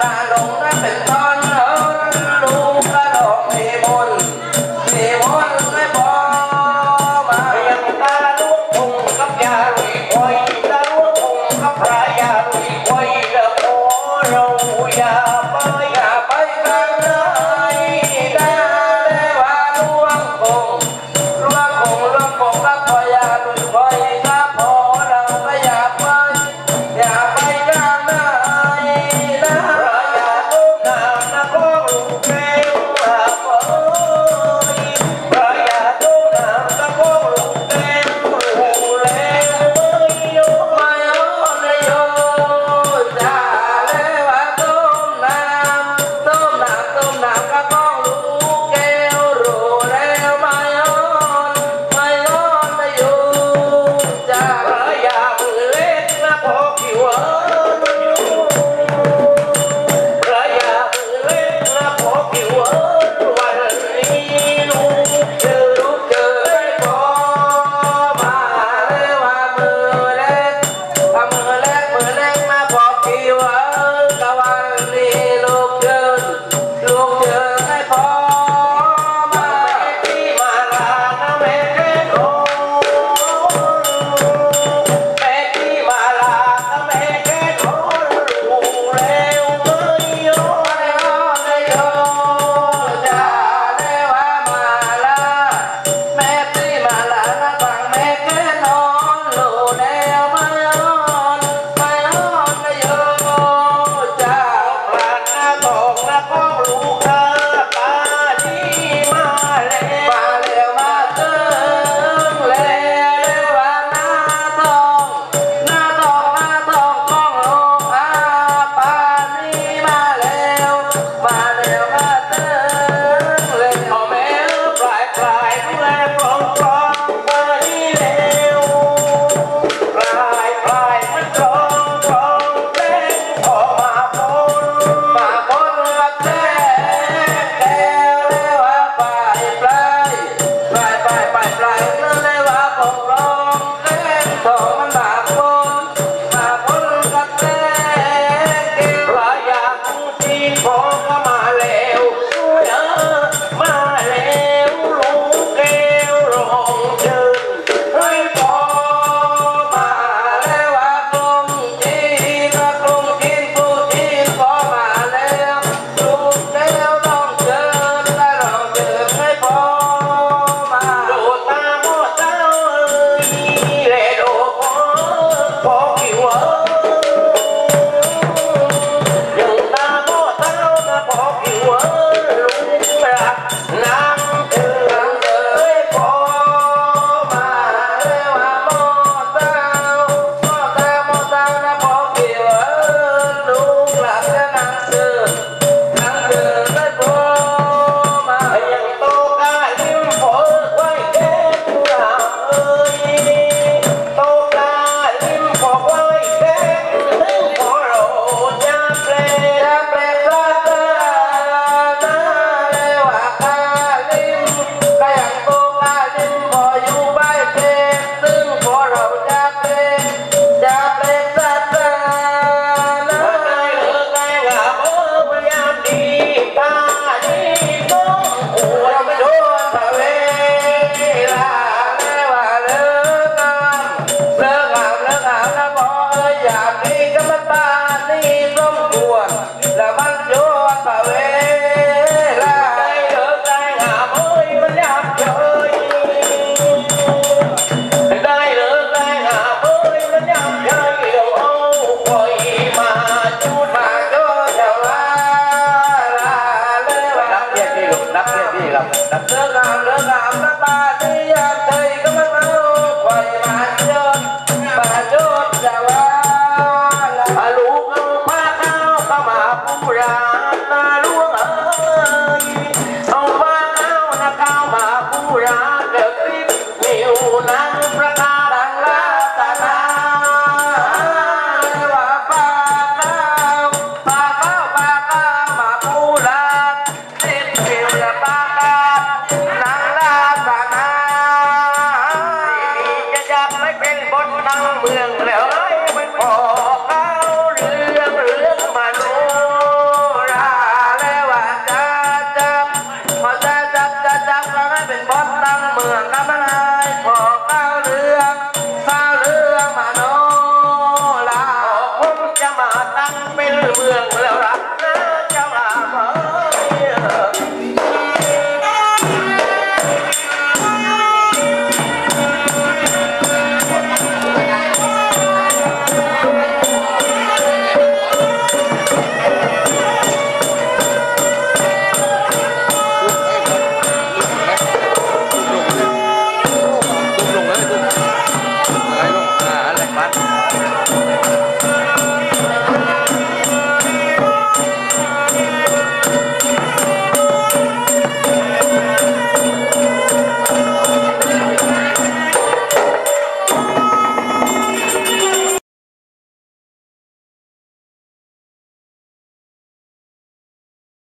ตา thì là đặt nước làm nước làm các ba đi ทั้งเมืองแล้วไอ้มันขอเข้าเรื่องเรื่องมโนราแล้วว่าจะจับพอจะจับจะจับก็ให้เป็นบอสตั้งเมืองก็ไม่พอ